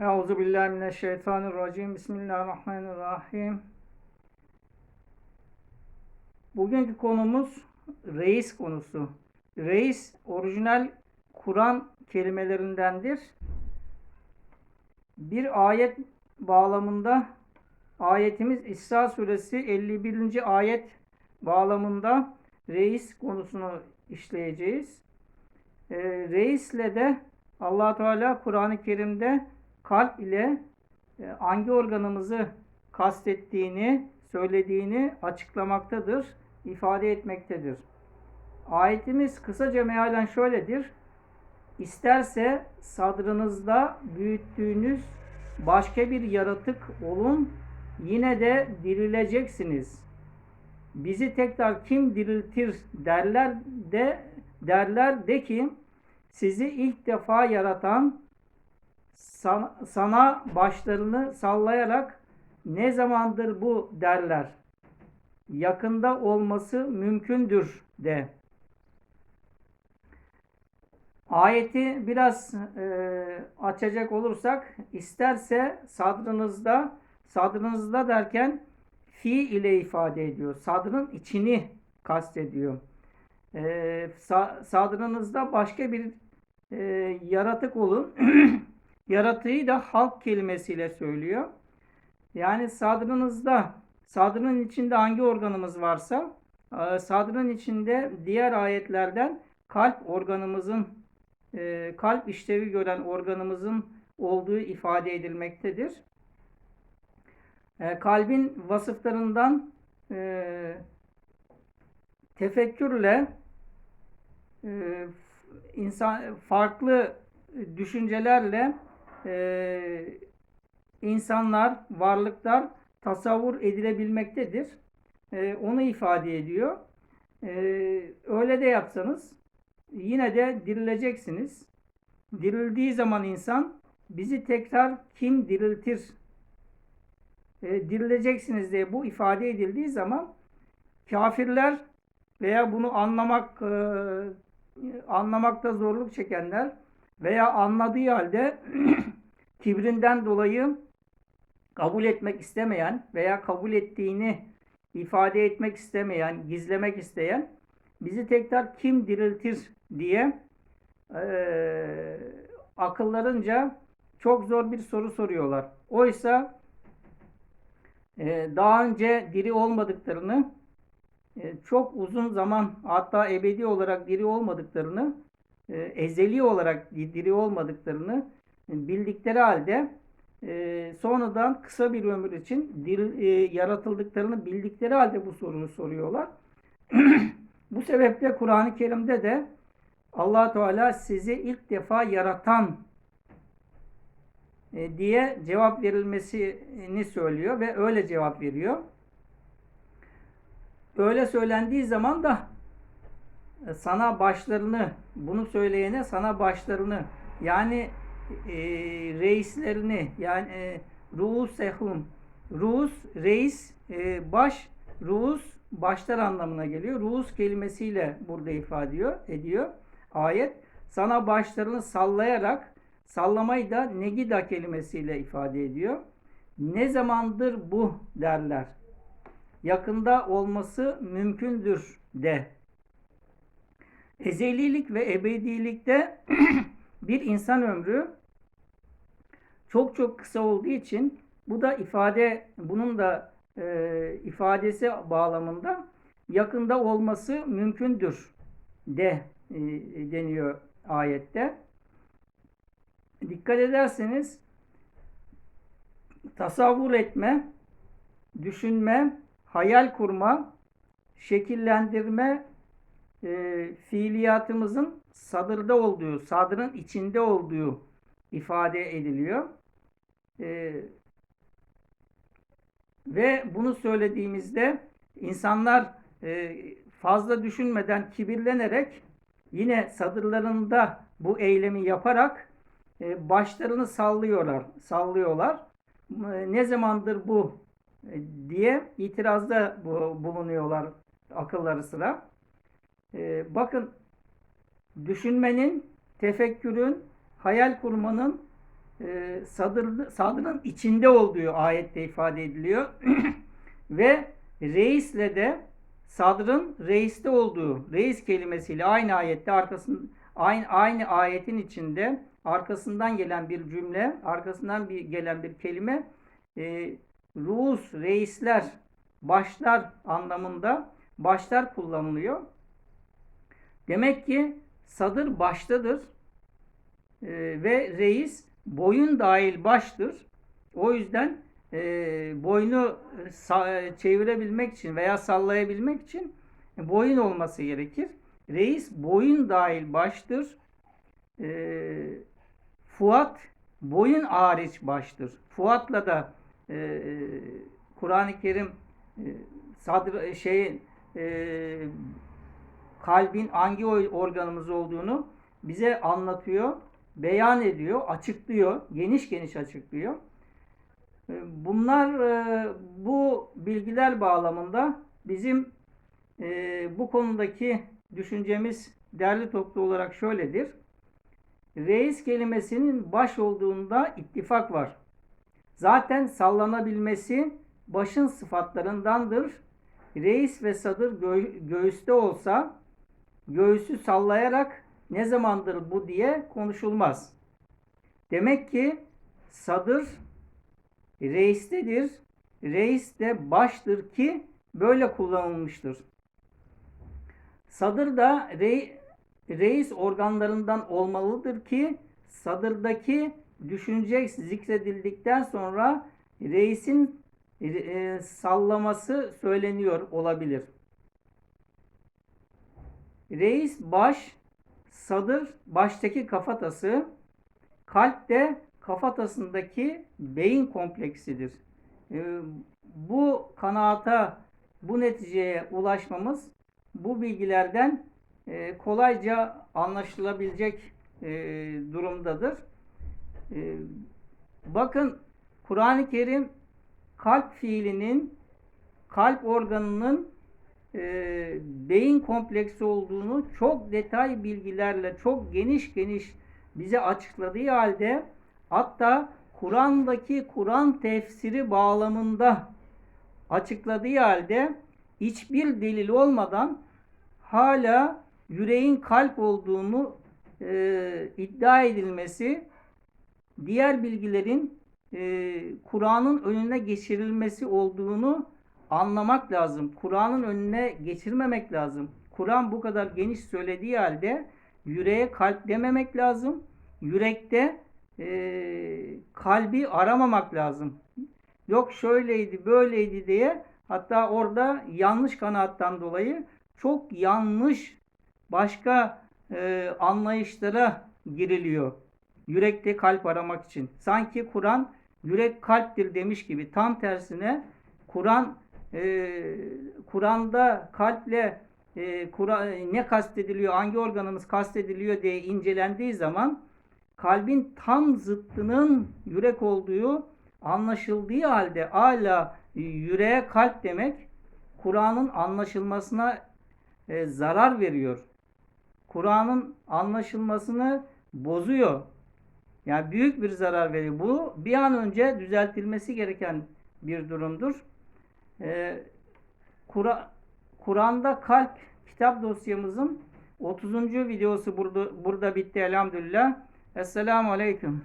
Euzu billahi mineşşeytanirracim. Bismillahirrahmanirrahim. Bugünkü konumuz reis konusu. Reis orijinal Kur'an kelimelerindendir. Bir ayet bağlamında ayetimiz İsra suresi 51. ayet bağlamında reis konusunu işleyeceğiz. E, reisle de allah Teala Kur'an-ı Kerim'de kalp ile e, hangi organımızı kastettiğini, söylediğini açıklamaktadır, ifade etmektedir. Ayetimiz kısaca mealen şöyledir. İsterse sadrınızda büyüttüğünüz başka bir yaratık olun, yine de dirileceksiniz. Bizi tekrar kim diriltir derler de derler de ki sizi ilk defa yaratan sana başlarını sallayarak ne zamandır bu derler. Yakında olması mümkündür de. Ayeti biraz e, açacak olursak isterse sadrınızda sadrınızda derken fi ile ifade ediyor. Sadrın içini kastediyor. E, sa, sadrınızda başka bir e, yaratık olun. Yaratığı da halk kelimesiyle söylüyor. Yani sadrınızda, sadrının içinde hangi organımız varsa, e, sadrın içinde diğer ayetlerden kalp organımızın, e, kalp işlevi gören organımızın olduğu ifade edilmektedir. E, kalbin vasıflarından tefekkürle insan farklı düşüncelerle e, insanlar, varlıklar tasavvur edilebilmektedir. E, onu ifade ediyor. E, öyle de yapsanız yine de dirileceksiniz. Dirildiği zaman insan bizi tekrar kim diriltir? E, dirileceksiniz diye bu ifade edildiği zaman kafirler veya bunu anlamak e, anlamakta zorluk çekenler veya anladığı halde kibrinden dolayı kabul etmek istemeyen veya kabul ettiğini ifade etmek istemeyen, gizlemek isteyen bizi tekrar kim diriltir diye e, akıllarınca çok zor bir soru soruyorlar. Oysa e, daha önce diri olmadıklarını e, çok uzun zaman hatta ebedi olarak diri olmadıklarını e, ezeli olarak diri olmadıklarını bildikleri halde e, sonradan kısa bir ömür için diri, e, yaratıldıklarını bildikleri halde bu soruyu soruyorlar. bu sebeple Kur'an-ı Kerim'de de allah Teala sizi ilk defa yaratan diye cevap verilmesini söylüyor ve öyle cevap veriyor. Öyle söylendiği zaman da e, sana başlarını bunu söyleyene sana başlarını yani e, reislerini yani e, ruusehum ruus reis e, baş ruus başlar anlamına geliyor. Ruus kelimesiyle burada ifade ediyor, ediyor ayet. Sana başlarını sallayarak sallamayı da negida kelimesiyle ifade ediyor. Ne zamandır bu derler. Yakında olması mümkündür de ezelilik ve ebedilikte bir insan ömrü çok çok kısa olduğu için bu da ifade bunun da e, ifadesi bağlamında yakında olması mümkündür de e, deniyor ayette. Dikkat ederseniz tasavvur etme, düşünme, hayal kurma, şekillendirme e, fiiliyatımızın sadırda olduğu, sadrın içinde olduğu ifade ediliyor. E, ve bunu söylediğimizde insanlar e, fazla düşünmeden kibirlenerek yine sadırlarında bu eylemi yaparak e, başlarını sallıyorlar, sallıyorlar. E, ne zamandır bu e, diye itirazda bulunuyorlar akılları sıra. E, bakın düşünmenin, tefekkürün, hayal kurmanın e, sadrın içinde olduğu ayette ifade ediliyor. Ve reisle de sadrın reiste olduğu reis kelimesiyle aynı ayette arkasında aynı aynı ayetin içinde arkasından gelen bir cümle, arkasından bir gelen bir kelime e, ruus, reisler, başlar anlamında başlar kullanılıyor. Demek ki sadır baştadır e, ve reis boyun dahil baştır. O yüzden e, boynu sa- çevirebilmek için veya sallayabilmek için boyun olması gerekir. Reis boyun dahil baştır. E, Fuat boyun hariç baştır. Fuat'la da e, Kur'an-ı Kerim e, sadr şey e, kalbin hangi organımız olduğunu bize anlatıyor, beyan ediyor, açıklıyor, geniş geniş açıklıyor. E, Bunlar e, bu bilgiler bağlamında bizim e, bu konudaki düşüncemiz derli toplu olarak şöyledir. Reis kelimesinin baş olduğunda ittifak var. Zaten sallanabilmesi başın sıfatlarındandır. Reis ve sadır gö- göğüste olsa göğüsü sallayarak ne zamandır bu diye konuşulmaz. Demek ki sadır reistedir. Reis de baştır ki böyle kullanılmıştır. Sadır da rei, reis organlarından olmalıdır ki sadırdaki düşünce zikredildikten sonra reisin e, sallaması söyleniyor olabilir. Reis baş, sadır baştaki kafatası, kalp de kafatasındaki beyin kompleksidir. E, bu kanaata, bu neticeye ulaşmamız bu bilgilerden e, kolayca anlaşılabilecek e, durumdadır. E, bakın Kur'an-ı Kerim kalp fiilinin kalp organının e, beyin kompleksi olduğunu çok detay bilgilerle çok geniş geniş bize açıkladığı halde hatta Kur'an'daki Kur'an tefsiri bağlamında açıkladığı halde hiçbir delil olmadan hala yüreğin kalp olduğunu e, iddia edilmesi diğer bilgilerin e, Kur'an'ın önüne geçirilmesi olduğunu anlamak lazım. Kur'an'ın önüne geçirmemek lazım. Kur'an bu kadar geniş söylediği halde yüreğe kalp dememek lazım. Yürekte e, kalbi aramamak lazım. Yok şöyleydi böyleydi diye hatta orada yanlış kanaattan dolayı çok yanlış başka e, anlayışlara giriliyor. Yürekte kalp aramak için. Sanki Kur'an yürek kalptir demiş gibi. Tam tersine Kur'an e, Kur'an'da kalple e, Kur'an ne kastediliyor, hangi organımız kastediliyor diye incelendiği zaman kalbin tam zıttının yürek olduğu anlaşıldığı halde hala yüreğe kalp demek Kur'an'ın anlaşılmasına e, zarar veriyor. Kur'an'ın anlaşılmasını bozuyor. Yani büyük bir zarar veriyor. Bu bir an önce düzeltilmesi gereken bir durumdur. Ee, Kur'an'da kalp kitap dosyamızın 30. videosu burada, burada bitti elhamdülillah. Esselamu Aleyküm.